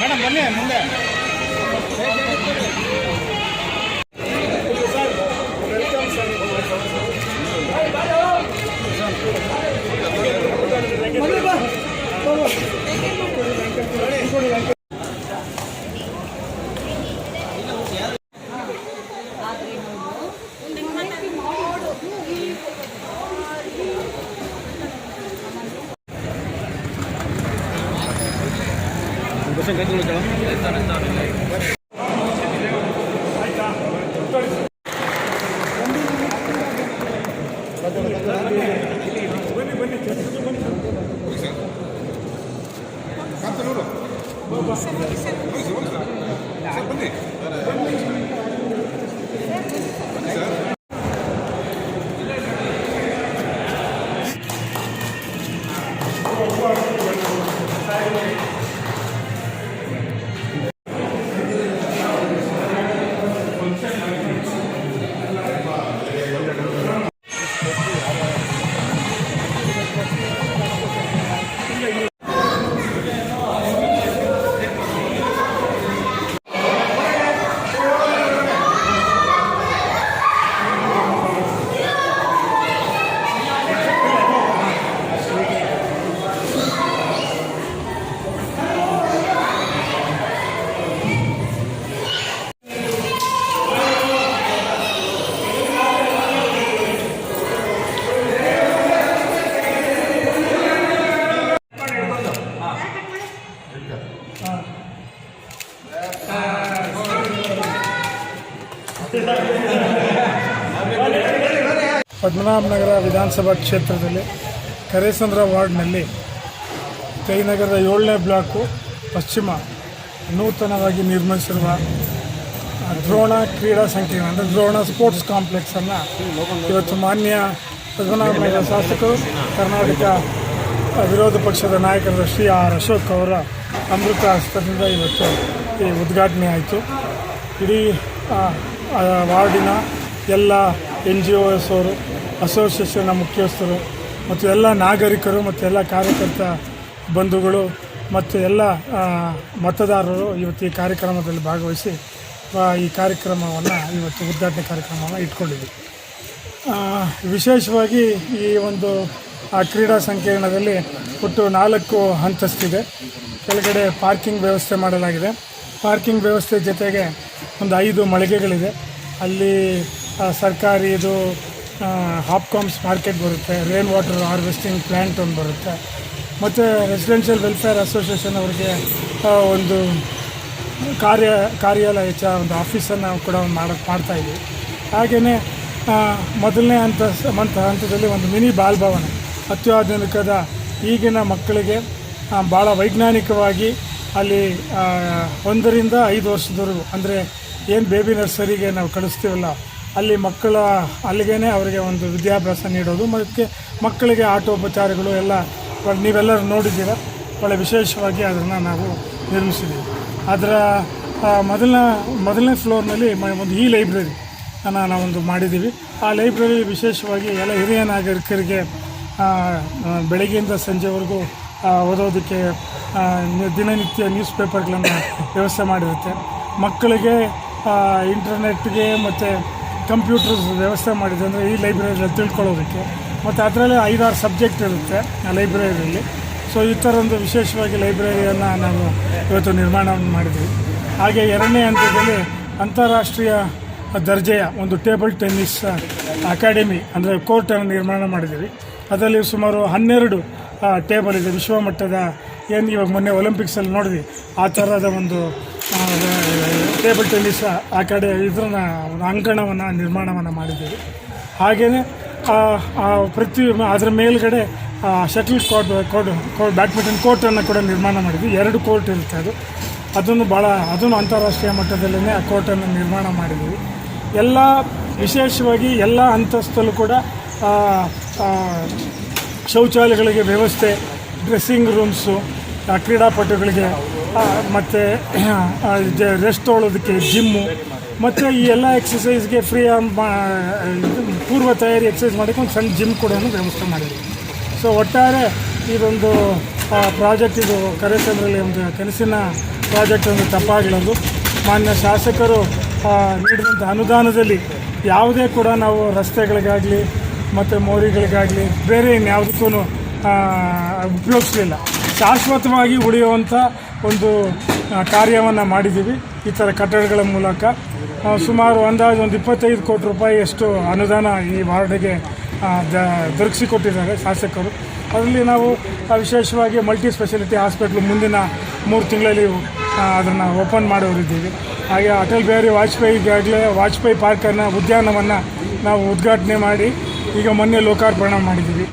Madam பண்ணு முந்தைய madam ಬನ್ನಿ ಮುಂದೆ ಪದ್ಮನಾಭನಗರ ವಿಧಾನಸಭಾ ಕ್ಷೇತ್ರದಲ್ಲಿ ಕರೇಸಂದ್ರ ವಾರ್ಡ್ನಲ್ಲಿ ಜಯನಗರದ ಏಳನೇ ಬ್ಲಾಕು ಪಶ್ಚಿಮ ನೂತನವಾಗಿ ನಿರ್ಮಿಸಿರುವ ದ್ರೋಣ ಕ್ರೀಡಾ ಸಂಕೀರ್ಣ, ಅಂದರೆ ದ್ರೋಣ ಸ್ಪೋರ್ಟ್ಸ್ ಕಾಂಪ್ಲೆಕ್ಸನ್ನು ಇವತ್ತು ಮಾನ್ಯ ಪದ್ಮನಾಭನಗರ ಶಾಸಕರು, ಕರ್ನಾಟಕ ವಿರೋಧ ಪಕ್ಷದ ನಾಯಕರಾದ ಶ್ರೀ ಆರ್ ಅಶೋಕ್ ಅವರ ಅಮೃತ ಹಸ್ತದಿಂದ ಇವತ್ತು ಈ ಉದ್ಘಾಟನೆ ಆಯಿತು. ಇಡೀ ವಾರ್ಡಿನ ಎಲ್ಲ ಎನ್ ಜಿ ಒ ಎಸ್ ಅವರು, ಅಸೋಸಿಯೇಷನ್ನ ಮುಖ್ಯಸ್ಥರು, ಮತ್ತು ಎಲ್ಲ ನಾಗರಿಕರು, ಮತ್ತು ಎಲ್ಲ ಕಾರ್ಯಕರ್ತ ಬಂಧುಗಳು, ಮತ್ತು ಎಲ್ಲ ಮತದಾರರು ಇವತ್ತು ಈ ಕಾರ್ಯಕ್ರಮದಲ್ಲಿ ಭಾಗವಹಿಸಿ ಈ ಕಾರ್ಯಕ್ರಮವನ್ನು ಇವತ್ತು ಉದ್ಘಾಟನೆ ಕಾರ್ಯಕ್ರಮವನ್ನು ಇಟ್ಕೊಂಡಿದ್ದೀವಿ ವಿಶೇಷವಾಗಿ ಈ ಒಂದು, ಆ, ಕ್ರೀಡಾ ಸಂಕೀರ್ಣದಲ್ಲಿ ಒಟ್ಟು ನಾಲ್ಕು ಹಂತಸ್ತಿದೆ ಕೆಳಗಡೆ ಪಾರ್ಕಿಂಗ್ ವ್ಯವಸ್ಥೆ ಮಾಡಲಾಗಿದೆ. ಪಾರ್ಕಿಂಗ್ ವ್ಯವಸ್ಥೆ ಜೊತೆಗೆ ಒಂದು ಐದು ಮಳಿಗೆಗಳಿದೆ. ಅಲ್ಲಿ ಸರ್ಕಾರಿ ಇದು ಹಾಪ್ಕಾಮ್ಸ್ ಮಾರ್ಕೆಟ್ ಬರುತ್ತೆ ರೇನ್ ವಾಟರ್ ಹಾರ್ವೆಸ್ಟಿಂಗ್ ಪ್ಲ್ಯಾಂಟ್ ಒಂದು ಬರುತ್ತೆ. ಮತ್ತು ರೆಸಿಡೆನ್ಷಿಯಲ್ ವೆಲ್ಫೇರ್ ಅಸೋಸಿಯೇಷನ್ ಅವರಿಗೆ ಒಂದು ಕಾರ್ಯ, ಕಾರ್ಯಾಲಯ ಹೆಚ್ಚ ಒಂದು ಆಫೀಸನ್ನು ಕೂಡ ಒಂದು ಮಾಡೋಕ್ಕೆ ಮಾಡ್ತಾಯಿದ್ವಿ ಹಾಗೆಯೇ ಮೊದಲನೇ ಹಂತ ಮಂತ ಹಂತದಲ್ಲಿ ಒಂದು ಮಿನಿ ಬಾಲ್ಭವನ, ಅತ್ಯಾಧುನಿಕದ ಈಗಿನ ಮಕ್ಕಳಿಗೆ ಭಾಳ ವೈಜ್ಞಾನಿಕವಾಗಿ ಅಲ್ಲಿ ಒಂದರಿಂದ ಐದು ವರ್ಷದವರೆಗೂ, ಅಂದರೆ ಏನು ಬೇಬಿ ನರ್ಸರಿಗೆ ನಾವು ಕಳಿಸ್ತೀವಲ್ಲ, ಅಲ್ಲಿ ಮಕ್ಕಳ ಅಲ್ಲಿಗೇ ಅವರಿಗೆ ಒಂದು ವಿದ್ಯಾಭ್ಯಾಸ ನೀಡೋದು, ಮತ್ತು ಮಕ್ಕಳಿಗೆ ಆಟೋಪಚಾರಗಳು ಎಲ್ಲ ನೀವೆಲ್ಲರೂ ನೋಡಿದ್ದೀರ? ಭಾಳ ವಿಶೇಷವಾಗಿ ಅದನ್ನು ನಾವು ನಿರ್ಮಿಸಿದ್ದೀವಿ. ಅದರ ಮೊದಲನೇ, ಮೊದಲನ ಫ್ಲೋರ್ನಲ್ಲಿ ಒಂದು ಈ ಲೈಬ್ರರಿ ನಾವೊಂದು ಮಾಡಿದ್ದೀವಿ. ಆ ಲೈಬ್ರರಿ ವಿಶೇಷವಾಗಿ ಎಲ್ಲ ಹಿರಿಯ ನಾಗರಿಕರಿಗೆ ಬೆಳಗ್ಗೆಯಿಂದ ಸಂಜೆವರೆಗೂ ಓದೋದಕ್ಕೆ ದಿನನಿತ್ಯ ನ್ಯೂಸ್ ಪೇಪರ್ಗಳನ್ನು ವ್ಯವಸ್ಥೆ ಮಾಡಿರುತ್ತೆ. ಮಕ್ಕಳಿಗೆ ಇಂಟರ್ನೆಟ್ಗೆ ಮತ್ತು ಕಂಪ್ಯೂಟರ್ಸ್ ವ್ಯವಸ್ಥೆ ಮಾಡಿದೆ ಅಂದರೆ ಈ ಲೈಬ್ರರಿಯಲ್ಲಿ ತಿಳ್ಕೊಳ್ಳೋದಕ್ಕೆ. ಮತ್ತು ಅದರಲ್ಲಿ ಐದಾರು ಸಬ್ಜೆಕ್ಟ್ ಇರುತ್ತೆ ಆ ಲೈಬ್ರರಿಯಲ್ಲಿ. ಸೊ ಈ ಥರ ಒಂದು ವಿಶೇಷವಾಗಿ ಲೈಬ್ರರಿಯನ್ನು ನಾವು ಇವತ್ತು ನಿರ್ಮಾಣವನ್ನು ಮಾಡಿದ್ವಿ. ಹಾಗೆ ಎರಡನೇ ಹಂತದಲ್ಲಿ ಅಂತಾರಾಷ್ಟ್ರೀಯ ದರ್ಜೆಯ ಒಂದು ಟೇಬಲ್ ಟೆನ್ನಿಸ್ ಅಕಾಡೆಮಿ, ಅಂದರೆ ಕೋರ್ಟನ್ನು ನಿರ್ಮಾಣ ಮಾಡಿದ್ದೀವಿ ಅದರಲ್ಲಿ ಸುಮಾರು ಹನ್ನೆರಡು ಟೇಬಲ್ ಇದೆ. ವಿಶ್ವಮಟ್ಟದ ಏನು ಇವಾಗ ಮೊನ್ನೆ ಒಲಿಂಪಿಕ್ಸಲ್ಲಿ ನೋಡಿದ್ವಿ. ಆ ಥರದ ಒಂದು ಟೇಬಲ್ ಟೆನ್ನಿಸ್ ಆ ಕಡೆ ಇದನ್ನ ಒಂದು ಅಂಕಣವನ್ನು, ನಿರ್ಮಾಣವನ್ನು ಮಾಡಿದ್ದೀವಿ. ಹಾಗೆಯೇ ಪ್ರತಿ ಅದರ ಮೇಲುಗಡೆ shuttle court court court, badminton ಕೋರ್ಟನ್ನು ಕೂಡ ನಿರ್ಮಾಣ ಮಾಡಿದ್ವಿ. ಎರಡು ಕೋರ್ಟ್ ಇರುತ್ತೆ ಅದು. ಅದನ್ನು ಭಾಳ ಅದನ್ನು ಅಂತಾರಾಷ್ಟ್ರೀಯ ಮಟ್ಟದಲ್ಲೇ ಆ ಕೋರ್ಟನ್ನು ನಿರ್ಮಾಣ ಮಾಡಿದ್ದೀವಿ ಎಲ್ಲ, ವಿಶೇಷವಾಗಿ ಎಲ್ಲ ಅಂತಸ್ತಲ್ಲೂ ಕೂಡ ಶೌಚಾಲಯಗಳಿಗೆ ವ್ಯವಸ್ಥೆ, ಡ್ರೆಸ್ಸಿಂಗ್ ರೂಮ್ಸು ಕ್ರೀಡಾಪಟುಗಳಿಗೆ ಮತ್ತು ರೆಸ್ಟ್ ತೊಳೋದಕ್ಕೆ ಜಿಮ್ಮು ಮತ್ತು ಈ ಎಲ್ಲ ಎಕ್ಸಸೈಸ್ಗೆ ಫ್ರೀ ಪೂರ್ವ ತಯಾರಿ ಎಕ್ಸಸೈಸ್ ಮಾಡೋಕ್ಕೆ ಒಂದು ಸಣ್ಣ ಜಿಮ್ ಕೂಡ ವ್ಯವಸ್ಥೆ ಮಾಡಿದ್ದೀವಿ ಸೊ ಒಟ್ಟಾರೆ ಇದೊಂದು ಪ್ರಾಜೆಕ್ಟ್ ಇದು ಕರೆಸಂದ್ರಲ್ಲಿ ಒಂದು ಕನಸಿನ ಪ್ರಾಜೆಕ್ಟ್ ಒಂದು ತಪ್ಪಾಗಲದು. ಮಾನ್ಯ ಶಾಸಕರು ನೀಡಿದಂಥ ಅನುದಾನದಲ್ಲಿ ಯಾವುದೇ ಕೂಡ ನಾವು ರಸ್ತೆಗಳಿಗಾಗಲಿ, ಮತ್ತು ಮೋರಿಗಳಿಗಾಗಲಿ, ಬೇರೆ ಇನ್ಯಾವುದಕ್ಕೂ ಉಪಯೋಗಿಸಲಿಲ್ಲ. ಶಾಶ್ವತವಾಗಿ ಉಳಿಯುವಂಥ ಒಂದು ಕಾರ್ಯವನ್ನು ಮಾಡಿದ್ದೀವಿ. ಈ ಥರ ಕಟ್ಟಡಗಳ ಮೂಲಕ. ಸುಮಾರು ಅಂದಾಜು ಒಂದು ಇಪ್ಪತ್ತೈದು ಕೋಟಿ ರೂಪಾಯಿಯಷ್ಟು ಅನುದಾನ ಈ ವಾರ್ಡ್ಗೆ ದೊರಕಿಸಿಕೊಟ್ಟಿದ್ದಾರೆ ಶಾಸಕರು. ಅದರಲ್ಲಿ ನಾವು ವಿಶೇಷವಾಗಿ ಮಲ್ಟಿ ಸ್ಪೆಷಾಲಿಟಿ ಹಾಸ್ಪಿಟ್ಲು ಮುಂದಿನ ಮೂರು ತಿಂಗಳಲ್ಲಿ ಅದನ್ನು ಓಪನ್ ಮಾಡೋರಿದ್ದೀವಿ ಹಾಗೆ ಅಟಲ್ ಬಿಹಾರಿ ವಾಜಪೇಯಿಗಾಗಲೇ ವಾಜಪೇಯಿ ಪಾರ್ಕನ್ನು ಉದ್ಯಾನವನ್ನು ನಾವು ಉದ್ಘಾಟನೆ ಮಾಡಿ, ಈಗ ಮೊನ್ನೆ ಲೋಕಾರ್ಪಣೆ ಮಾಡಿದ್ದೀವಿ.